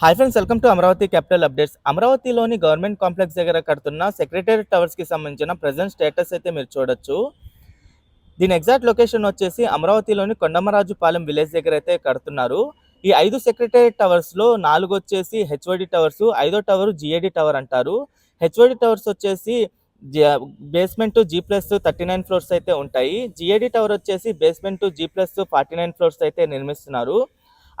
Hi friends welcome to Amaravati capital updates అమరావతిలోని government complex దగ్గర కడుతున్న సెక్రటేరియట్ టవర్స్కి సంబంధించిన ప్రజెంట్ స్టేటస్ అయితే మీరు చూడొచ్చు. దీని ఎగ్జాక్ట్ లొకేషన్ వచ్చేసి అమరావతిలోని కొండమరాజుపాలెం విలేజ్ దగ్గర అయితే కడుతున్నారు. ఈ ఐదు సెక్రటేరియట్ టవర్స్లో నాలుగు వచ్చేసి హెచ్ఓడి టవర్స్ ఐదో టవర్ జిఏడి టవర్ అంటారు. హెచ్ఓడి టవర్స్ వచ్చేసి basement G plus thirty nine floors అయితే ఉంటాయి. జిఏడి టవర్ వచ్చేసి basement G plus forty nine floors అయితే నిర్మిస్తున్నారు.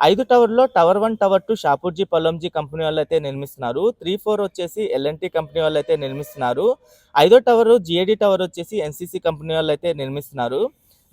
ఐదు టవర్లో tower one tower two Shapoorji Pallonji company వాళ్ళు అయితే నిర్మిస్తున్నారు. త్రీ ఫోర్ వచ్చేసి ఎల్ఎన్టీ కంపెనీ వాళ్ళు అయితే నిర్మిస్తున్నారు. ఐదో టవర్ జిఏడి టవర్ వచ్చేసి ఎన్సీసీ కంపెనీ వాళ్ళు అయితే నిర్మిస్తున్నారు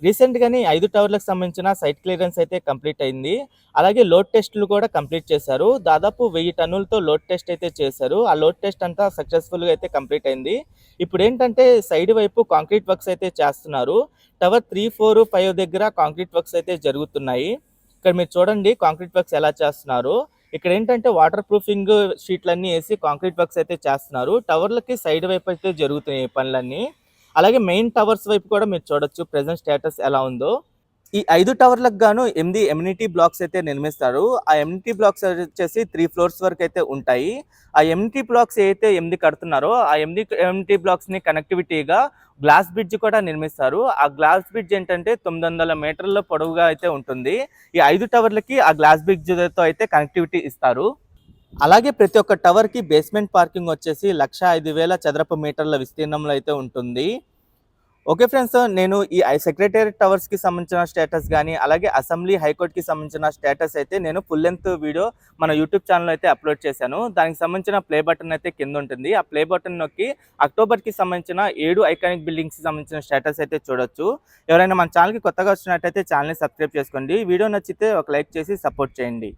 రీసెంట్గానే ఐదు టవర్లకు సంబంధించిన సైట్ క్లియరెన్స్ అయితే కంప్లీట్ అయింది. అలాగే లోడ్ టెస్టులు కూడా కంప్లీట్ చేశారు. దాదాపు వెయ్యి టన్నులతో లోడ్ టెస్ట్ అయితే చేశారు. ఆ లోడ్ టెస్ట్ అంతా సక్సెస్ఫుల్గా అయితే కంప్లీట్ అయింది. ఇప్పుడు ఏంటంటే సైడ్ వైపు కాంక్రీట్ వర్క్స్ అయితే చేస్తున్నారు. టవర్ త్రీ ఫోర్ ఫైవ్ దగ్గర కాంక్రీట్ వర్క్స్ అయితే జరుగుతున్నాయి. ఇక్కడ మీరు చూడండి కాంక్రీట్ వర్క్స్ ఎలా చేస్తున్నారు. ఇక్కడ ఏంటంటే వాటర్ ప్రూఫింగ్ షీట్లన్నీ వేసి కాంక్రీట్ వర్క్స్ అయితే చేస్తున్నారు. టవర్లకి సైడ్ వైపు అయితే జరుగుతున్నాయి పనులన్నీ. అలాగే మెయిన్ టవర్స్ వైపు కూడా మీరు చూడొచ్చు ప్రెసెంట్ స్టేటస్ ఎలా ఉందో. ఈ ఐదు టవర్లకు గాను ఎనిమిది ఎమ్యూనిటీ బ్లాక్స్ అయితే నిర్మిస్తారు. ఆ ఎమ్యూనిటీ బ్లాక్స్ వచ్చేసి త్రీ ఫ్లోర్స్ వరకు అయితే ఉంటాయి. ఆ ఎమ్యూనిటీ బ్లాక్స్ ఏదైతే ఎనిమిది కడుతున్నారో ఆ ఎనిమిది ఎమ్యూనిటీ బ్లాక్స్ని కనెక్టివిటీగా గ్లాస్ బ్రిడ్జ్ కూడా నిర్మిస్తారు. ఆ గ్లాస్ బ్రిడ్జ్ ఏంటంటే తొమ్మిది వందల మీటర్ల పొడవుగా అయితే ఉంటుంది. ఈ ఐదు టవర్లకి ఆ గ్లాస్ బ్రిడ్జ్తో అయితే కనెక్టివిటీ ఇస్తారు. అలాగే ప్రతి ఒక్క టవర్కి బేస్మెంట్ పార్కింగ్ వచ్చేసి లక్ష ఐదు వేల చదరపు మీటర్ల విస్తీర్ణంలో అయితే ఉంటుంది. ఓకే ఫ్రెండ్స్ నేను ఈ సెక్రటేరియట్ టవర్స్కి సంబంధించిన స్టేటస్ కానీ అలాగే అసెంబ్లీ హైకోర్టుకి సంబంధించిన స్టేటస్ అయితే నేను ఫుల్ లెంత్ వీడియో మన యూట్యూబ్ ఛానల్ అయితే అప్లోడ్ చేశాను. దానికి సంబంధించిన ప్లే బటన్ అయితే కింద ఉంటుంది. ఆ ప్లే బటన్ నొక్కి అక్టోబర్కి సంబంధించిన ఏడు ఐకానిక్ బిల్డింగ్స్కి సంబంధించిన స్టేటస్ అయితే చూడొచ్చు. ఎవరైనా మన ఛానల్కి కొత్తగా వచ్చినట్టయితే ఛానల్ని సబ్స్క్రైబ్ చేసుకోండి. వీడియో నచ్చితే ఒక లైక్ చేసి సపోర్ట్ చేయండి.